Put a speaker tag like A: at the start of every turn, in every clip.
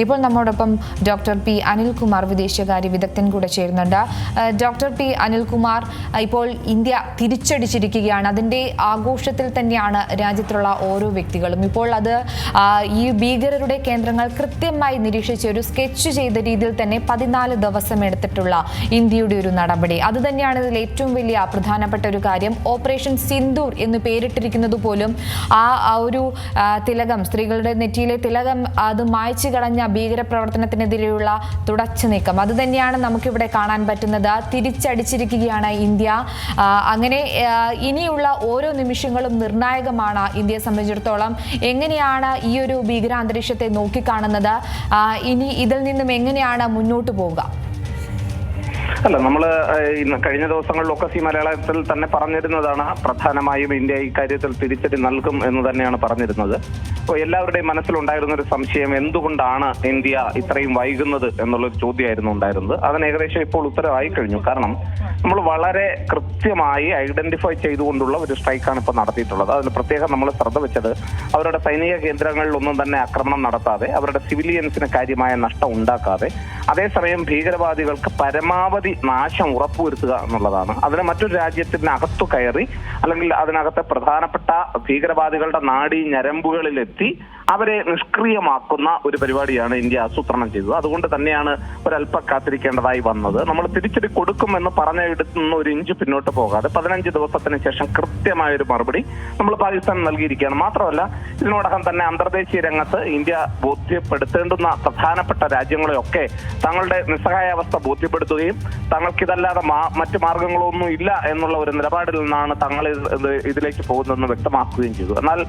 A: ഇപ്പോൾ നമ്മോടൊപ്പം doctor P Anilkumar വിദേശകാര്യ വിദഗ്ധൻ കൂടെ ചേരുന്നുണ്ട്. ഡോക്ടർ പി അനിൽകുമാർ ഇപ്പോൾ ഇന്ത്യ തിരിച്ചടിച്ചിരിക്കുകയാണ്. അതിന്റെ ആഘോഷത്തിൽ തന്നെയാണ് രാജ്യത്തുള്ള ഓരോ വ്യക്തികളും. ഇപ്പോൾ അത് ഈ ഭീകരരുടെ കേന്ദ്രങ്ങൾ കൃത്യമായി നിരീക്ഷിച്ച് ഒരു സ്കെച്ച് ചെയ്ത രീതിയിൽ തന്നെ പതിനാല് ദിവസം എടുത്തിട്ടുള്ള ഇന്ത്യയുടെ ഒരു നടപടി. അത് തന്നെയാണ് ഇതിൽ ഏറ്റവും വലിയ പ്രധാനപ്പെട്ട ഒരു കാര്യം. ഓപ്പറേഷൻ സിന്ദൂർ എന്ന് പേരിട്ടിരിക്കുന്നത് പോലും ആ ഒരു തിലകം സ്ത്രീകളുടെ നെറ്റിയിലെ തിലകം അത് മായ്ച്ചു കളഞ്ഞ ഭീകരപ്രവർത്തനത്തിനെതിരെയുള്ള തുടച്ചു നീക്കം. അത് തന്നെയാണ് നമുക്കിവിടെ കാണാൻ പറ്റുന്നത്. തിരിച്ചടിച്ചിരിക്കുകയാണ് ഇന്ത്യ. അങ്ങനെ ഇനിയുള്ള ഓരോ നിമിഷങ്ങളും നിർണായകമാണ് ഇന്ത്യയെ സംബന്ധിച്ചിടത്തോളം. എങ്ങനെയാണ് ഈ ഒരു ഭീകരാന്തരീക്ഷത്തെ നോക്കിക്കാണുന്നത്? ഇനി ഇതിൽ നിന്നും എങ്ങനെയാണ് മുന്നോട്ട് പോവുക?
B: അല്ല നമ്മൾ കഴിഞ്ഞ ദിവസങ്ങളിലൊക്കെ സി മലയാളത്തിൽ തന്നെ പറഞ്ഞിരുന്നതാണ്. പ്രധാനമായും ഇന്ത്യ ഈ കാര്യത്തിൽ തിരിച്ചടി നൽകും എന്ന് തന്നെയാണ് പറഞ്ഞിരുന്നത്. അപ്പോൾ എല്ലാവരുടെയും മനസ്സിലുണ്ടായിരുന്ന ഒരു സംശയം എന്തുകൊണ്ടാണ് ഇന്ത്യ ഇത്രയും വൈകുന്നത് എന്നുള്ളൊരു ചോദ്യമായിരുന്നു ഉണ്ടായിരുന്നത്. അതിന് ഏകദേശം ഇപ്പോൾ ഉത്തരവായി കഴിഞ്ഞു. കാരണം നമ്മൾ വളരെ കൃത്യമായി ഐഡന്റിഫൈ ചെയ്തുകൊണ്ടുള്ള ഒരു സ്ട്രൈക്കാണ് ഇപ്പോൾ നടത്തിയിട്ടുള്ളത്. അതിൽ പ്രത്യേകം നമ്മൾ ശ്രദ്ധ വെച്ചത് അവരുടെ സൈനിക കേന്ദ്രങ്ങളിലൊന്നും തന്നെ ആക്രമണം നടത്താതെ അവരുടെ സിവിലിയൻസിന് കാര്യമായ നഷ്ടം ഉണ്ടാക്കാതെ അതേസമയം ഭീകരവാദികൾക്ക് പരമാവധി നാശം ഉറപ്പുവരുത്തുക എന്നുള്ളതാണ്. അതിന് മറ്റൊരു രാജ്യത്തിനകത്തു കയറി അല്ലെങ്കിൽ അതിനകത്തെ പ്രധാനപ്പെട്ട ഭീകരവാദികളുടെ നാടി ഞരമ്പുകളിലെത്തി അവരെ നിഷ്ക്രിയമാക്കുന്ന ഒരു പരിപാടിയാണ് ഇന്ത്യ ആസൂത്രണം ചെയ്തത്. അതുകൊണ്ട് തന്നെയാണ് ഒരല്പം കാത്തിരിക്കേണ്ടതായി വന്നത്. നമ്മൾ തിരിച്ചടി കൊടുക്കുമെന്ന് നിന്ന് ഒരു ഇഞ്ച് പിന്നോട്ട് പോകാതെ പതിനഞ്ച് ദിവസത്തിന് ശേഷം കൃത്യമായ ഒരു മറുപടി നമ്മൾ പാകിസ്ഥാൻ നൽകിയിരിക്കുകയാണ്. മാത്രമല്ല ഇതിനോടകം തന്നെ അന്തർദേശീയ രംഗത്ത് ഇന്ത്യ ബോധ്യപ്പെടുത്തേണ്ടുന്ന പ്രധാനപ്പെട്ട രാജ്യങ്ങളെയൊക്കെ തങ്ങളുടെ നിസ്സഹായാവസ്ഥ ബോധ്യപ്പെടുത്തുകയും തങ്ങൾക്കിതല്ലാതെ മറ്റു മാർഗങ്ങളൊന്നും ഇല്ല എന്നുള്ള ഒരു നിലപാടിൽ നിന്നാണ് തങ്ങൾ ഇത് ഇത് ഇതിലേക്ക് പോകുന്നതെന്ന് വ്യക്തമാക്കുകയും ചെയ്തു. എന്നാൽ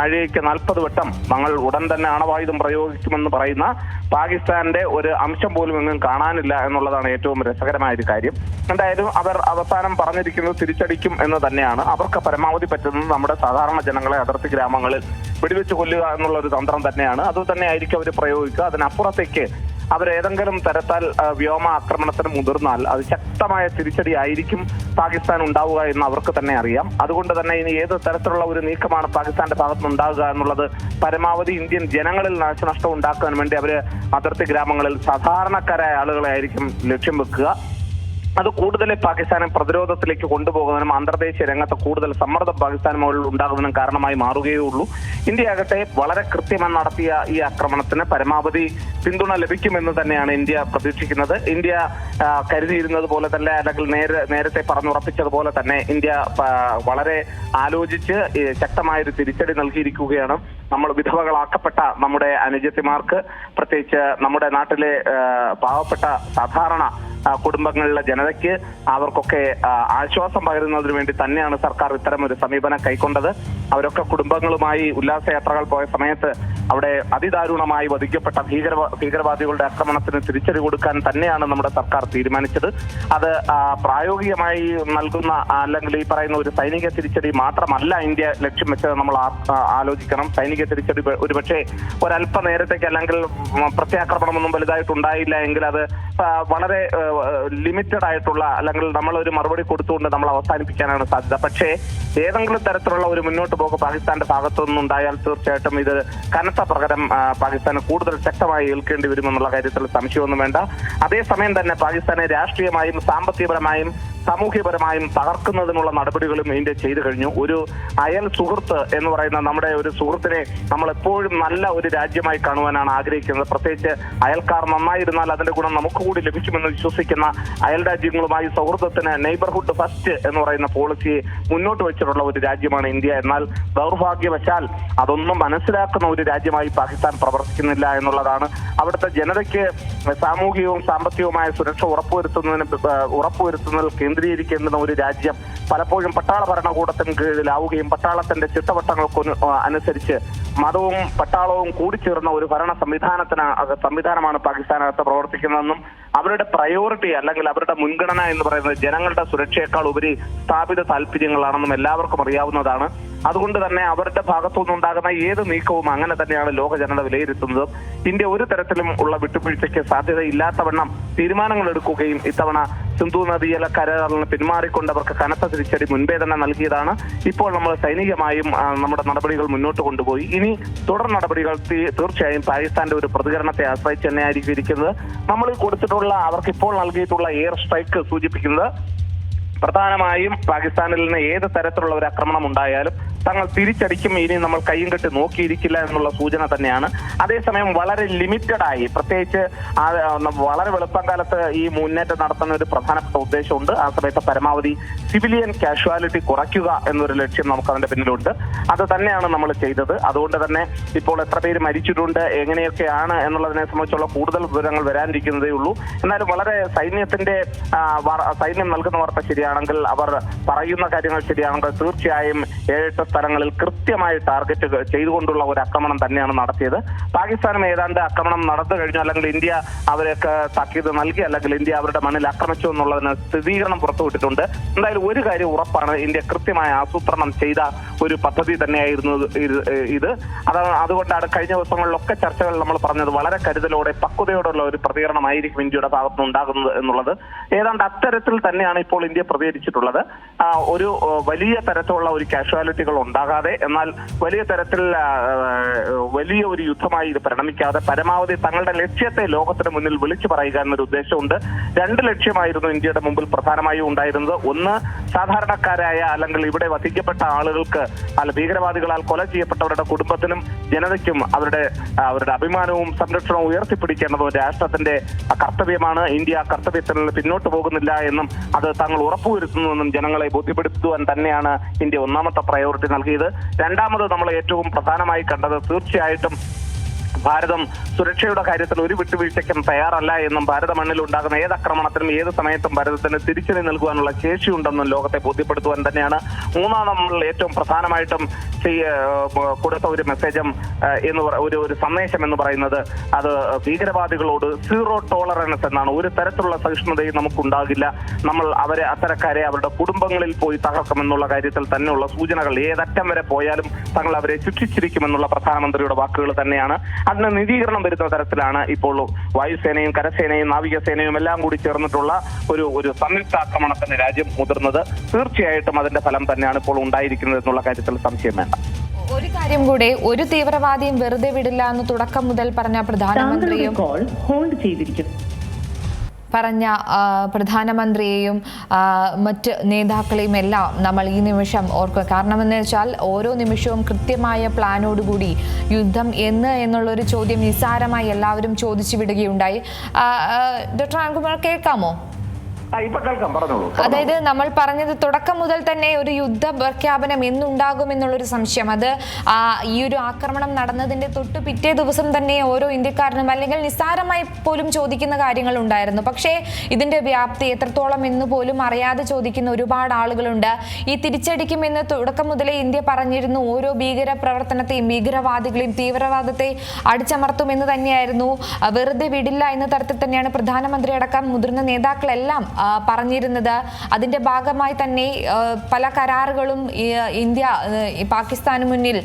B: ആഴ്ചയ്ക്ക് നാൽപ്പത് വട്ടം തങ്ങൾ ഉടൻ തന്നെ ആണവായുധം പ്രയോഗിക്കുമെന്ന് പറയുന്ന പാകിസ്ഥാന്റെ ഒരു അംശം പോലും എങ്ങും കാണാനില്ല എന്നുള്ളതാണ് ഏറ്റവും രസകരമായ ഒരു കാര്യം. എന്തായാലും അവർ അവസാനം പറഞ്ഞിരിക്കുന്നത് തിരിച്ചടിക്കും എന്ന് തന്നെയാണ്. അവർക്ക് പരമാവധി പറ്റുന്നത് നമ്മുടെ സാധാരണ ജനങ്ങളെ അതിർത്തി ഗ്രാമങ്ങളിൽ വെടിവെച്ച് കൊല്ലുക എന്നുള്ള ഒരു തന്ത്രം തന്നെയാണ്. അത് തന്നെ ആയിരിക്കും അവർ പ്രയോഗിക്കുക. അതിനപ്പുറത്തേക്ക് അവർ ഏതെങ്കിലും തരത്താൽ വ്യോമ ആക്രമണത്തിന് മുതിർന്നാൽ അത് ശക്തമായ തിരിച്ചടി ആയിരിക്കും പാകിസ്ഥാൻ ഉണ്ടാവുക എന്ന് അവർക്ക് തന്നെ അറിയാം. അതുകൊണ്ട് തന്നെ ഇനി ഏത് തരത്തിലുള്ള ഒരു നീക്കമാണ് പാകിസ്ഥാന്റെ ഭാഗത്തുനിന്ന് ഉണ്ടാകുക എന്നുള്ളത് പരമാവധി ഇന്ത്യൻ ജനങ്ങളിൽ നാശനഷ്ടം ഉണ്ടാക്കാൻ വേണ്ടി അവർ അതിർത്തി ഗ്രാമങ്ങളിൽ സാധാരണക്കാരായ ആളുകളെ ആയിരിക്കും ലക്ഷ്യം വെക്കുക. അത് കൂടുതൽ പാകിസ്ഥാനെ പ്രതിരോധത്തിലേക്ക് കൊണ്ടുപോകുന്നതിനും അന്തർദേശീയ രംഗത്ത് കൂടുതൽ സമ്മർദ്ദം പാകിസ്ഥാൻ മുകളിൽ ഉണ്ടാകുന്നതിനും കാരണമായി മാറുകയേ ഉള്ളൂ. ഇന്ത്യ ആകട്ടെ വളരെ കൃത്യമായി നടത്തിയ ഈ ആക്രമണത്തിന് പരമാവധി പിന്തുണ ലഭിക്കുമെന്ന് തന്നെയാണ് ഇന്ത്യ പ്രതീക്ഷിക്കുന്നത്. ഇന്ത്യ കരുതിയിരുന്നത് പോലെ തന്നെ അല്ലെങ്കിൽ നേരെ നേരത്തെ പറഞ്ഞുറപ്പിച്ചതുപോലെ തന്നെ ഇന്ത്യ വളരെ ആലോചിച്ച് ശക്തമായൊരു തിരിച്ചടി നൽകിയിരിക്കുകയാണ്. നമ്മൾ വിധവകളാക്കപ്പെട്ട നമ്മുടെ അനുജത്തിമാർക്ക് പ്രത്യേകിച്ച് നമ്മുടെ നാട്ടിലെ പാവപ്പെട്ട സാധാരണ കുടുംബങ്ങളിലെ ജനതയ്ക്ക് അവർക്കൊക്കെ ആശ്വാസം പകരുന്നതിന് വേണ്ടി തന്നെയാണ് സർക്കാർ ഇത്തരം ഒരു സമീപനം കൈക്കൊണ്ടത്. അവരൊക്കെ കുടുംബങ്ങളുമായി ഉല്ലാസയാത്രകൾ പോയ സമയത്ത് അവിടെ അതിദാരുണമായി വധിക്കപ്പെട്ട ഭീകര ഭീകരവാദികളുടെ ആക്രമണത്തിന് തിരിച്ചടി കൊടുക്കാൻ തന്നെയാണ് നമ്മുടെ സർക്കാർ തീരുമാനിച്ചത്. അത് പ്രായോഗികമായി നൽകുന്ന അല്ലെങ്കിൽ ഈ പറയുന്ന ഒരു സൈനിക തിരിച്ചടി മാത്രമല്ല ഇന്ത്യ ലക്ഷ്യം വെച്ചത് നമ്മൾ ആലോചിക്കണം. സൈനിക തിരിച്ചടി ഒരു- ഒരുപക്ഷെ ഒരല്പ നേരത്തേക്ക് അല്ലെങ്കിൽ പ്രത്യാക്രമണമൊന്നും വലുതായിട്ട് ഉണ്ടായില്ല എങ്കിൽ അത് വളരെ ലിമിറ്റഡ് ആയിട്ടുള്ള അല്ലെങ്കിൽ നമ്മൾ ഒരു മറുപടി കൊടുത്തുകൊണ്ട് നമ്മൾ അവസാനിപ്പിക്കാനാണ് സാധ്യത. പക്ഷേ ഏതെങ്കിലും തരത്തിലുള്ള ഒരു മുന്നോട്ട് പോക്ക് പാകിസ്ഥാന്റെ ഭാഗത്തു നിന്നുണ്ടായാൽ തീർച്ചയായിട്ടും ഇത് കനത്ത പ്രകരം ആ, പാകിസ്ഥാന് കൂടുതൽ ശക്തമായി ഏൽക്കേണ്ടി വരുമെന്നുള്ള കാര്യത്തിൽ സംശയമൊന്നും വേണ്ട. അതേസമയം തന്നെ പാകിസ്ഥാനെ രാഷ്ട്രീയമായും സാമ്പത്തികപരമായും സാമൂഹ്യപരമായും തകർക്കുന്നതിനുള്ള നടപടികളും ഇന്ത്യ ചെയ്തു കഴിഞ്ഞു. ഒരു അയൽ സുഹൃത്ത് എന്ന് പറയുന്ന നമ്മുടെ ഒരു സുഹൃത്തിനെ നമ്മൾ എപ്പോഴും നല്ല ഒരു രാജ്യമായി കാണുവാനാണ് ആഗ്രഹിക്കുന്നത്. പ്രത്യേകിച്ച് അയൽക്കാർ നന്നായിരുന്നാൽ അതിന്റെ ഗുണം നമുക്ക് കൂടി ലഭിക്കുമെന്ന് വിശ്വസിക്കുന്ന അയൽ രാജ്യങ്ങളുമായി സൗഹൃദത്തിന് നെയ്ബർഹുഡ് ഫസ്റ്റ് എന്ന് പറയുന്ന പോളിസിയെ മുന്നോട്ട് വെച്ചിട്ടുള്ള ഒരു രാജ്യമാണ് ഇന്ത്യ. എന്നാൽ ദൗർഭാഗ്യവശാൽ അതൊന്നും മനസ്സിലാക്കുന്ന ഒരു രാജ്യമായി പാകിസ്ഥാൻ പ്രവർത്തിക്കുന്നില്ല എന്നുള്ളതാണ്. അവിടുത്തെ ജനതയ്ക്ക് സാമൂഹികവും സാമ്പത്തികവുമായ സുരക്ഷ ഉറപ്പുവരുത്തുന്നതിന് ഉറപ്പുവരുത്തുന്നതിൽ കേന്ദ്രീകരിക്കേണ്ടുന്ന ഒരു രാജ്യം പലപ്പോഴും പട്ടാള ഭരണകൂടത്തിന് കീഴിലാവുകയും പട്ടാളത്തിന്റെ ചിട്ടവട്ടങ്ങൾക്ക് അനുസരിച്ച് മതവും പട്ടാളവും കൂടിച്ചേർന്ന ഒരു ഭരണ സംവിധാനത്തിന് സംവിധാനമാണ് പാകിസ്ഥാനകത്ത് പ്രവർത്തിക്കുന്നതെന്നും അവരുടെ പ്രയോറിറ്റി അല്ലെങ്കിൽ അവരുടെ മുൻഗണന എന്ന് പറയുന്നത് ജനങ്ങളുടെ സുരക്ഷയേക്കാൾ ഉപരി സ്ഥാപിത താല്പര്യങ്ങളാണെന്നും എല്ലാവർക്കും അറിയാവുന്നതാണ്. അതുകൊണ്ട് തന്നെ അവരുടെ ഭാഗത്തുനിന്നുണ്ടാകുന്ന ഏത് നീക്കവും അങ്ങനെ തന്നെയാണ് ലോക ജനത വിലയിരുത്തുന്നത്. ഇന്ത്യ ഒരു തരത്തിലും ഉള്ള വിട്ടുവീഴ്ചയ്ക്ക് സാധ്യതയില്ലാത്തവണ്ണം തീരുമാനങ്ങൾ എടുക്കുകയും ഇത്തവണ സിന്ധു നദിയിലെ കരകളിൽ പിന്മാറിക്കൊണ്ട് അവർക്ക് കനത്ത തിരിച്ചടി മുൻപേ തന്നെ നൽകിയതാണ്. ഇപ്പോൾ നമ്മൾ സൈനികമായും നമ്മുടെ നടപടികൾ മുന്നോട്ട് കൊണ്ടുപോയി. ഇനി തുടർ നടപടികൾ തീർച്ചയായും പാകിസ്ഥാന്റെ ഒരു പ്രതികരണത്തെ ആശ്രയിച്ച് തന്നെയായിരിക്കും ഇരിക്കുന്നത്. നമ്മൾ കൊടുത്തിട്ടുള്ള അവർക്ക് ഇപ്പോൾ നൽകിയിട്ടുള്ള എയർ സ്ട്രൈക്ക് സൂചിപ്പിക്കുന്നത് പ്രധാനമായും പാകിസ്ഥാനിൽ നിന്ന് ഏത് തരത്തിലുള്ള ഒരു ആക്രമണം ഉണ്ടായാലും തങ്ങൾ തിരിച്ചടിക്കും. ഇനി നമ്മൾ കയ്യും കെട്ടി നോക്കിയിരിക്കില്ല എന്നുള്ള സൂചന തന്നെയാണ്. അതേസമയം വളരെ ലിമിറ്റഡ് ആയി പ്രത്യേകിച്ച് വളരെ വെളുപ്പം കാലത്ത് ഈ മുന്നേറ്റം നടത്തുന്ന ഒരു പ്രധാനപ്പെട്ട ഉദ്ദേശമുണ്ട്. ആ സമയത്ത് പരമാവധി സിവിലിയൻ കാഷ്വാലിറ്റി കുറയ്ക്കുക എന്നൊരു ലക്ഷ്യം നമുക്ക് അതിന്റെ പിന്നിലുണ്ട്. അത് തന്നെയാണ് നമ്മൾ ചെയ്തത്. അതുകൊണ്ട് തന്നെ ഇപ്പോൾ എത്ര പേര് മരിച്ചിട്ടുണ്ട് എങ്ങനെയൊക്കെയാണ് എന്നുള്ളതിനെ സംബന്ധിച്ചുള്ള കൂടുതൽ വിവരങ്ങൾ വരാനിരിക്കുന്നതേ ഉള്ളൂ. എന്നാലും വളരെ സൈന്യത്തിന്റെ സൈന്യം നൽകുന്ന വാർത്ത ശരിയാണെങ്കിൽ അവർ പറയുന്ന കാര്യങ്ങൾ ശരിയാണെങ്കിൽ തീർച്ചയായും ഏഴെട്ട് സ്ഥലങ്ങളിൽ കൃത്യമായി ടാർഗറ്റ് ചെയ്തുകൊണ്ടുള്ള ഒരു ആക്രമണം തന്നെയാണ് നടത്തിയത്. പാകിസ്ഥാനും ഏതാണ്ട് ആക്രമണം നടന്നു കഴിഞ്ഞു. അല്ലെങ്കിൽ ഇന്ത്യ അവരൊക്കെ താക്കീത് നൽകി അല്ലെങ്കിൽ ഇന്ത്യ അവരുടെ മണ്ണിൽ ആക്രമിച്ചു എന്നുള്ളതിന് സ്ഥിരീകരണം പുറത്തുവിട്ടിട്ടുണ്ട് എന്തായാലും ഒരു കാര്യം ഉറപ്പാണ് ഇന്ത്യ കൃത്യമായ ആസൂത്രണം ചെയ്ത ഒരു പദ്ധതി തന്നെയായിരുന്നു ഇത് അതാണ് അത് അതുകൊണ്ടാണ് കഴിഞ്ഞ ദിവസങ്ങളിലൊക്കെ ചർച്ചകൾ നമ്മൾ പറഞ്ഞത് വളരെ കരുതലോടെ പക്വതയോടുള്ള ഒരു പ്രതികരണമായിരിക്കും ഇന്ത്യയുടെ ഭാഗത്തുനിന്ന് ഉണ്ടാകുന്നത് എന്നുള്ളത്. ഏതാണ്ട് അത്തരത്തിൽ തന്നെയാണ് ഇപ്പോൾ ഇന്ത്യ പ്രതികരിച്ചിട്ടുള്ളത്. ഒരു വലിയ തരത്തിലുള്ള ഒരു കാഷ്വാലിറ്റികൾ ഉണ്ടാകാതെ എന്നാൽ വലിയ തരത്തിൽ വലിയ ഒരു യുദ്ധമായി ഇത് പരിണമിക്കാതെ പരമാവധി തങ്ങളുടെ ലക്ഷ്യത്തെ ലോകത്തിന് മുന്നിൽ വിളിച്ചു പറയുക എന്നൊരു ഉദ്ദേശമുണ്ട്. രണ്ട് ലക്ഷ്യമായിരുന്നു ഇന്ത്യയുടെ മുമ്പിൽ പ്രധാനമായും ഉണ്ടായിരുന്നത്. ഒന്ന് സാധാരണക്കാരായ അല്ലെങ്കിൽ ഇവിടെ വധിക്കപ്പെട്ട ആളുകൾക്ക് അല്ല ഭീകരവാദികളാൽ കൊല ചെയ്യപ്പെട്ടവരുടെ കുടുംബത്തിനും ജനതയ്ക്കും അവരുടെ അവരുടെ അഭിമാനവും സംരക്ഷണവും ഉയർത്തിപ്പിടിക്കേണ്ടത് രാഷ്ട്രത്തിന്റെ കർത്തവ്യമാണ്. ഇന്ത്യ കർത്തവ്യത്തിൽ പിന്നോട്ട് പോകുന്നില്ല എന്നും അത് തങ്ങൾ ഉറപ്പുവരുത്തുന്നുവെന്നും ജനങ്ങളെ ബോധ്യപ്പെടുത്തുവാൻ തന്നെയാണ് ഇന്ത്യ ഒന്നാമത്തെ പ്രയോറിറ്റി നൽകിയത്. രണ്ടാമത് നമ്മൾ ഏറ്റവും പ്രധാനമായി കണ്ടത് തീർച്ചയായിട്ടും ഭാരതം സുരക്ഷയുടെ കാര്യത്തിൽ ഒരു വിട്ടുവീഴ്ചയ്ക്കും തയ്യാറല്ല എന്നും ഭാരത മണ്ണിൽ ഉണ്ടാകുന്ന ഏത് ആക്രമണത്തിനും ഏത് സമയത്തും ഭാരതത്തിന് തിരിച്ചടി നൽകുവാനുള്ള ശേഷിയുണ്ടെന്നും ലോകത്തെ ബോധ്യപ്പെടുത്തുവാൻ തന്നെയാണ്. മൂന്നാം നമ്മൾ ഏറ്റവും പ്രധാനമായിട്ടും കൊടുത്ത ഒരു മെസ്സേജും എന്ന് ഒരു ഒരു സന്ദേശം എന്ന് പറയുന്നത് അത് ഭീകരവാദികളോട് സീറോ ടോളറൻസ് എന്നാണ്. ഒരു തരത്തിലുള്ള സഹിഷ്ണുതയും നമുക്കുണ്ടാകില്ല. നമ്മൾ അവരെ അത്തരക്കാരെ അവരുടെ കുടുംബങ്ങളിൽ പോയി തകർക്കുമെന്നുള്ള കാര്യത്തിൽ തന്നെയുള്ള സൂചനകൾ ഏതറ്റം വരെ പോയാലും തങ്ങൾ അവരെ ശിക്ഷിച്ചിരിക്കുമെന്നുള്ള പ്രധാനമന്ത്രിയുടെ വാക്കുകൾ തന്നെയാണ്. അതിന് നിധീകരണം വരുന്ന തരത്തിലാണ് ഇപ്പോൾ വായുസേനയും കരസേനയും നാവികസേനയും എല്ലാം കൂടി ചേർന്നിട്ടുള്ള ഒരു ഒരു സംയുക്ത ആക്രമണത്തിന് രാജ്യം മുതിർന്നത്. തീർച്ചയായിട്ടും അതിന്റെ ഫലം തന്നെയാണ് ഇപ്പോൾ ഉണ്ടായിരിക്കുന്നത് എന്നുള്ള കാര്യത്തിൽ സംശയം വേണ്ട.
A: ഒരു കാര്യം കൂടെ ഒരു തീവ്രവാദിയും വെറുതെ വിടില്ല എന്ന് തുടക്കം മുതൽ പറഞ്ഞ പ്രധാനമന്ത്രിയും
C: ഹോൾഡ് ചെയ്തിരിക്കും
A: പറഞ്ഞ പ്രധാനമന്ത്രിയെയും മറ്റ് നേതാക്കളെയും എല്ലാം നമ്മൾ ഈ നിമിഷം ഓർക്കുക. കാരണമെന്ന് വെച്ചാൽ ഓരോ നിമിഷവും കൃത്യമായ പ്ലാനോടുകൂടി യുദ്ധം എന്ന് എന്നുള്ളൊരു ചോദ്യം നിസ്സാരമായി എല്ലാവരും ചോദിച്ചു വിടുകയുണ്ടായി. ഡോക്ടർ അൻകുമാർ കേൾക്കാമോ? അതായത് നമ്മൾ പറഞ്ഞത് തുടക്കം മുതൽ തന്നെ ഒരു യുദ്ധ പ്രഖ്യാപനം എന്നുണ്ടാകും എന്നുള്ളൊരു സംശയം. അത് ഈ ഒരു ആക്രമണം നടന്നതിന്റെ തൊട്ട് പിറ്റേ ദിവസം തന്നെ ഓരോ ഇന്ത്യക്കാരനും അല്ലെങ്കിൽ നിസ്സാരമായി പോലും ചോദിക്കുന്ന കാര്യങ്ങൾ ഉണ്ടായിരുന്നു. പക്ഷേ ഇതിന്റെ വ്യാപ്തി എത്രത്തോളം എന്ന് പോലും അറിയാതെ ചോദിക്കുന്ന ഒരുപാട് ആളുകളുണ്ട്. ഈ തിരിച്ചടിക്കുമെന്ന് തുടക്കം മുതലേ ഇന്ത്യ പറഞ്ഞിരുന്നു ഓരോ ഭീകര പ്രവർത്തനത്തെയും ഭീകരവാദികളെയും തീവ്രവാദത്തെ അടിച്ചമർത്തുമെന്ന് തന്നെയായിരുന്നു. വെറുതെ വിടില്ല എന്ന തരത്തിൽ തന്നെയാണ് പ്രധാനമന്ത്രി അടക്കം മുതിർന്ന നേതാക്കളെല്ലാം പറഞ്ഞിരുന്നത്. അതിന്റെ ഭാഗമായി തന്നെ പല കരാറുകളും ഇന്ത്യ പാകിസ്ഥാന് മുന്നിൽ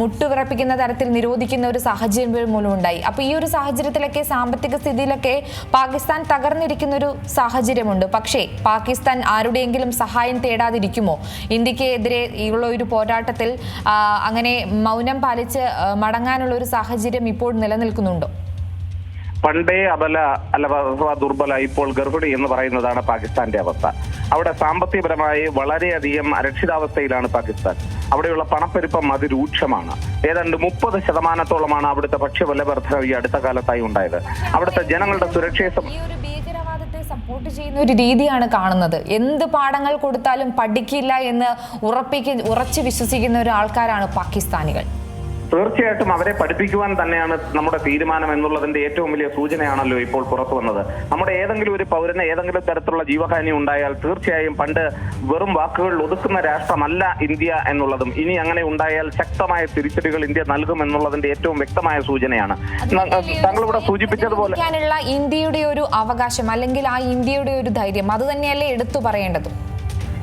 A: മുട്ടുവിറപ്പിക്കുന്ന തരത്തിൽ നിരോധിക്കുന്ന ഒരു സാഹചര്യം മൂലം ഉണ്ടായി. അപ്പോൾ ഈ ഒരു സാഹചര്യത്തിലൊക്കെ സാമ്പത്തിക സ്ഥിതിയിലൊക്കെ പാകിസ്ഥാൻ തകർന്നിരിക്കുന്ന ഒരു സാഹചര്യമുണ്ട്. പക്ഷേ പാകിസ്ഥാൻ ആരുടെയെങ്കിലും സഹായം തേടാതിരിക്കുമോ? ഇന്ത്യക്കെതിരെ ഉള്ള ഒരു പോരാട്ടത്തിൽ അങ്ങനെ മൗനം പാലിച്ച് മടങ്ങാനുള്ള ഒരു സാഹചര്യം ഇപ്പോൾ നിലനിൽക്കുന്നുണ്ടോ?
B: പണ്ടേ അബല അല്ല അഥവാ ദുർബല ഇപ്പോൾ ഗർഭിണി എന്ന് പറയുന്നതാണ് പാകിസ്ഥാന്റെ അവസ്ഥ. അവിടെ സാമ്പത്തികപരമായി വളരെയധികം അരക്ഷിതാവസ്ഥയിലാണ് പാകിസ്ഥാൻ. അവിടെയുള്ള പണപ്പെരുപ്പം അതിരൂക്ഷമാണ്. ഏതാണ്ട് മുപ്പത് ശതമാനത്തോളമാണ് അവിടുത്തെ ഭക്ഷ്യവിലവർദ്ധന ഈ അടുത്ത കാലത്തായി ഉണ്ടായത്. അവിടുത്തെ ജനങ്ങളുടെ സുരക്ഷയെ
A: സപ്പോർട്ട് ചെയ്യുന്ന ഒരു രീതിയാണ് കാണുന്നത്. എന്ത് പാഠങ്ങൾ കൊടുത്താലും പഠിക്കില്ല എന്ന് ഉറപ്പിക്ക ഉറച്ചു വിശ്വസിക്കുന്ന ഒരു ആൾക്കാരാണ് പാകിസ്ഥാനികൾ.
B: തീർച്ചയായിട്ടും അവരെ പഠിപ്പിക്കുവാൻ തന്നെയാണ് നമ്മുടെ തീരുമാനം എന്നുള്ളതിന്റെ ഏറ്റവും വലിയ സൂചനയാണല്ലോ ഇപ്പോൾ പുറത്തു വന്നത്. നമ്മുടെ ഏതെങ്കിലും ഒരു പൗരന് ഏതെങ്കിലും തരത്തിലുള്ള ജീവഹാനി ഉണ്ടായാൽ തീർച്ചയായും പണ്ട് വെറും വാക്കുകളിൽ ഒതുക്കുന്ന രാഷ്ട്രമല്ല ഇന്ത്യ എന്നുള്ളതും ഇനി അങ്ങനെ ഉണ്ടായാൽ ശക്തമായ തിരിച്ചടികൾ ഇന്ത്യ നൽകും എന്നുള്ളതിന്റെ ഏറ്റവും വ്യക്തമായ സൂചനയാണ്. താങ്കൾ ഇവിടെ സൂചിപ്പിച്ചതുപോലെ
A: ഇന്ത്യയുടെ ഒരു അവകാശം അല്ലെങ്കിൽ ആ ഇന്ത്യയുടെ ഒരു ധൈര്യം അത് തന്നെയല്ലേ എടുത്തു പറയേണ്ടത്?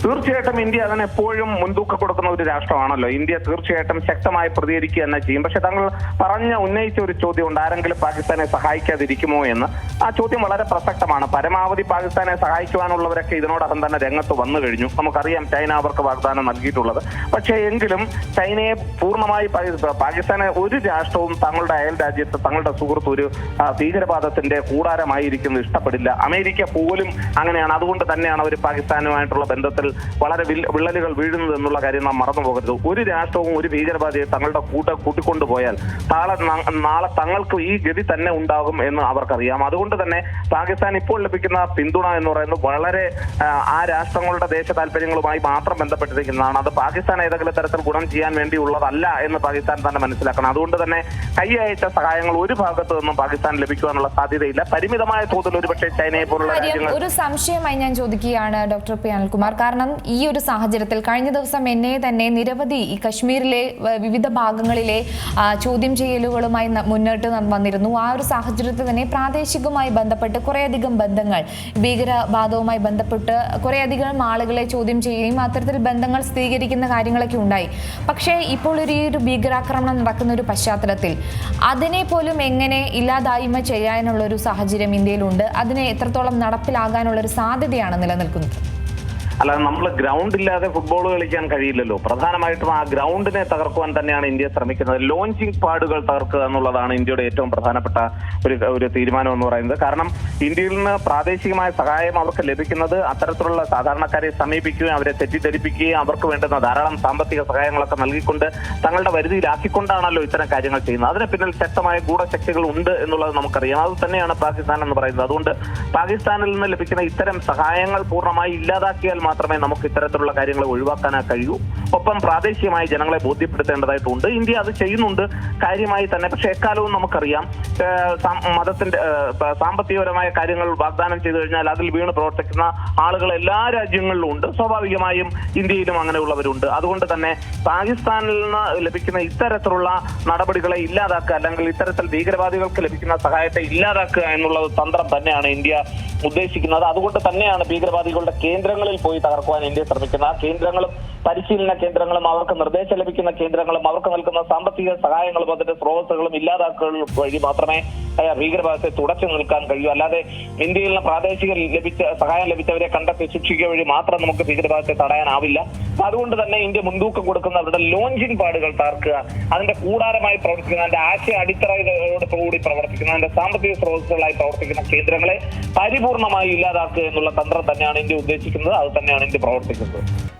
B: തീർച്ചയായിട്ടും ഇന്ത്യ അതിന് എപ്പോഴും മുൻതൂക്കം കൊടുക്കുന്ന ഒരു രാഷ്ട്രമാണല്ലോ. ഇന്ത്യ തീർച്ചയായിട്ടും ശക്തമായി പ്രതികരിക്കുക തന്നെ ചെയ്യും. പക്ഷെ താങ്കൾ പറഞ്ഞ ഉന്നയിച്ച ഒരു ചോദ്യം ഉണ്ട്. ആരെങ്കിലും പാകിസ്ഥാനെ സഹായിക്കാതിരിക്കുമോ എന്ന്. ആ ചോദ്യം വളരെ പ്രസക്തമാണ്. പരമാവധി പാകിസ്ഥാനെ സഹായിക്കുവാനുള്ളവരൊക്കെ ഇതിനോടകം തന്നെ രംഗത്ത് വന്നു കഴിഞ്ഞു. നമുക്കറിയാം ചൈന അവർക്ക് വാഗ്ദാനം നൽകിയിട്ടുള്ളത്. പക്ഷേ എങ്കിലും ചൈനയെ പൂർണമായി പാകിസ്ഥാനെ ഒരു രാഷ്ട്രവും തങ്ങളുടെ അയൽ രാജ്യത്ത് തങ്ങളുടെ സുഹൃത്ത് ഒരു ഭീകരവാദത്തിന്റെ കൂടാരമായിരിക്കുന്നത് ഇഷ്ടപ്പെടില്ല. അമേരിക്ക പോലും അങ്ങനെയാണ്. അതുകൊണ്ട് തന്നെയാണ് അവർ പാകിസ്ഥാനുമായിട്ടുള്ള ബന്ധത്തിൽ വളരെ വിള്ളലുകൾ വീഴുന്നത് എന്നുള്ള കാര്യം നാം മറന്നു പോകരുത്. ഒരു രാഷ്ട്രവും ഒരു ഭീകരവാദിയെ തങ്ങളുടെ കൂട്ട കൂട്ടിക്കൊണ്ടുപോയാൽ നാളെ നാളെ തങ്ങൾക്ക് ഈ ഗതി തന്നെ ഉണ്ടാകും എന്ന് അവർക്കറിയാം. അതുകൊണ്ട് തന്നെ പാകിസ്ഥാൻ ഇപ്പോൾ ലഭിക്കുന്ന പിന്തുണ എന്ന് പറയുന്നത് വളരെ ആ, രാഷ്ട്രങ്ങളുടെ ദേശ താല്പര്യങ്ങളുമായി മാത്രം ബന്ധപ്പെട്ടിരിക്കുന്നതാണ്. അത് പാകിസ്ഥാൻ ഏതെങ്കിലും തരത്തിൽ ഗുണം ചെയ്യാൻ വേണ്ടിയുള്ളതല്ല എന്ന് പാകിസ്ഥാൻ തന്നെ മനസ്സിലാക്കണം. അതുകൊണ്ട് തന്നെ കൈ അയച്ച സഹായങ്ങൾ ഒരു ഭാഗത്തു നിന്നും പാകിസ്ഥാൻ ലഭിക്കുവാനുള്ള സാധ്യതയില്ല. പരിമിതമായ തോതിൽ ഒരുപക്ഷെ ചൈനയെ പോലുള്ള
A: ഒരു സംശയമായി ഞാൻ ചോദിക്കുകയാണ് ഡോക്ടർ പി അനിൽകുമാർ കാരണം ഈ ഒരു സാഹചര്യത്തിൽ കഴിഞ്ഞ ദിവസം എന്നെ തന്നെ നിരവധി ഈ കശ്മീരിലെ വിവിധ ഭാഗങ്ങളിലെ ചോദ്യം ചെയ്യലുകളുമായി മുന്നോട്ട് വന്നിരുന്നു. ആ ഒരു സാഹചര്യത്തിൽ തന്നെ പ്രാദേശികമായി ബന്ധപ്പെട്ട് കുറേയധികം ബന്ധങ്ങൾ ഭീകരവാദവുമായി ബന്ധപ്പെട്ട് കുറേയധികം ആളുകളെ ചോദ്യം ചെയ്യുകയും അത്തരത്തിൽ ബന്ധങ്ങൾ സ്ഥിരീകരിക്കുന്ന കാര്യങ്ങളൊക്കെ ഉണ്ടായി. പക്ഷേ ഇപ്പോൾ ഒരു ഈ ഒരു ഭീകരാക്രമണം നടക്കുന്ന ഒരു പശ്ചാത്തലത്തിൽ അതിനെ പോലും എങ്ങനെ ഇല്ലാതായ്മ ചെയ്യാനുള്ള ഒരു സാഹചര്യം ഇന്ത്യയിലുണ്ട്. അതിനെ എത്രത്തോളം നടപ്പിലാകാനുള്ള ഒരു സാധ്യതയാണ് നിലനിൽക്കുന്നത്?
B: അല്ലാതെ നമ്മൾ ഗ്രൗണ്ട് ഇല്ലാതെ ഫുട്ബോൾ കളിക്കാൻ കഴിയില്ലല്ലോ. പ്രധാനമായിട്ടും ആ ഗ്രൗണ്ടിനെ തകർക്കുവാൻ തന്നെയാണ് ഇന്ത്യ ശ്രമിക്കുന്നത്. ലോഞ്ചിങ് പാടുകൾ തകർക്കുക എന്നുള്ളതാണ് ഇന്ത്യയുടെ ഏറ്റവും പ്രധാനപ്പെട്ട ഒരു ഒരു തീരുമാനം എന്ന് പറയുന്നത്. കാരണം ഇന്ത്യയിൽ നിന്ന് പ്രാദേശികമായ സഹായം അവർക്ക് ലഭിക്കുന്നത് അത്തരത്തിലുള്ള സാധാരണക്കാരെ സമീപിക്കുകയും അവരെ തെറ്റിദ്ധരിപ്പിക്കുകയും അവർക്ക് വേണ്ടുന്ന ധാരാളം സാമ്പത്തിക സഹായങ്ങളൊക്കെ നൽകിക്കൊണ്ട് തങ്ങളുടെ വരുതിയിലാക്കിക്കൊണ്ടാണല്ലോ ഇത്തരം കാര്യങ്ങൾ ചെയ്യുന്നത്. അതിന് പിന്നിൽ ശക്തമായ ഗൂഢശക്തികൾ ഉണ്ട് എന്നുള്ളത് നമുക്കറിയാം. അത് തന്നെയാണ് പാകിസ്ഥാൻ എന്ന് പറയുന്നത്. അതുകൊണ്ട് പാകിസ്ഥാനിൽ നിന്ന് ലഭിക്കുന്ന ഇത്തരം സഹായങ്ങൾ പൂർണമായി ഇല്ലാതാക്കിയാൽ മാത്രമേ നമുക്ക് ഇത്തരത്തിലുള്ള കാര്യങ്ങൾ ഒഴിവാക്കാനാ കഴിയൂ. ഒപ്പം പ്രാദേശികമായി ജനങ്ങളെ ബോധ്യപ്പെടുത്തേണ്ടതായിട്ടുണ്ട്. ഇന്ത്യ അത് ചെയ്യുന്നുണ്ട് കാര്യമായി തന്നെ. പക്ഷെ എക്കാലവും നമുക്കറിയാം മതത്തിന്റെ സാമ്പത്തികപരമായ കാര്യങ്ങൾ വാഗ്ദാനം ചെയ്തു കഴിഞ്ഞാൽ അതിൽ വീണ് പ്രവർത്തിക്കുന്ന ആളുകൾ എല്ലാ രാജ്യങ്ങളിലും ഉണ്ട്. സ്വാഭാവികമായും ഇന്ത്യയിലും അങ്ങനെയുള്ളവരുണ്ട്. അതുകൊണ്ട് തന്നെ പാകിസ്ഥാനിൽ നിന്ന് ലഭിക്കുന്ന ഇത്തരത്തിലുള്ള നടപടികളെ ഇല്ലാതാക്കുക അല്ലെങ്കിൽ ഇത്തരത്തിൽ ഭീകരവാദികൾക്ക് ലഭിക്കുന്ന സഹായത്തെ ഇല്ലാതാക്കുക എന്നുള്ളത് തന്ത്രം തന്നെയാണ് ഇന്ത്യ ഉദ്ദേശിക്കുന്നത്. അതുകൊണ്ട് തന്നെയാണ് ഭീകരവാദികളുടെ കേന്ദ്രങ്ങളിൽ പോയി തകർക്കുവാൻ ഇന്ത്യ ശ്രമിക്കുന്നത്. ആ കേന്ദ്രങ്ങളും പരിശീലന കേന്ദ്രങ്ങളും അവർക്ക് നിർദ്ദേശം ലഭിക്കുന്ന കേന്ദ്രങ്ങളും അവർക്ക് നൽകുന്ന സാമ്പത്തിക സഹായങ്ങളും അതിന്റെ സ്രോതസ്സുകളും ഇല്ലാതാക്കുക വഴി മാത്രമേ ഭീകരവാദത്തെ തുടച്ചു നിൽക്കാൻ കഴിയൂ. അല്ലാതെ ഇന്ത്യയിൽ നിന്ന് പ്രാദേശിക ലഭിച്ച സഹായം ലഭിച്ചവരെ കണ്ടെത്തി ശിക്ഷിക്കുക വഴി മാത്രം നമുക്ക് ഭീകരവാദത്തെ തടയാനാവില്ല. അതുകൊണ്ട് തന്നെ ഇന്ത്യ മുൻതൂക്കം കൊടുക്കുന്ന അവരുടെ ലോഞ്ചിങ് പാടുകൾ തകർക്കുക അതിന്റെ കൂടാരമായി പ്രവർത്തിക്കുന്ന അതിന്റെ ആശയ അടിത്തറയോട് കൂടി പ്രവർത്തിക്കുന്ന അതിന്റെ സാമ്പത്തിക സ്രോതസ്സുകളായി പ്രവർത്തിക്കുന്ന കേന്ദ്രങ്ങളെ പരിപൂർണമായി ഇല്ലാതാക്കുക എന്നുള്ള തന്ത്രം തന്നെയാണ് ഇന്ത്യ ഉദ്ദേശിക്കുന്നത്. അത് തന്നെയാണ് ഇന്ത്യ പ്രവർത്തിക്കുന്നത്.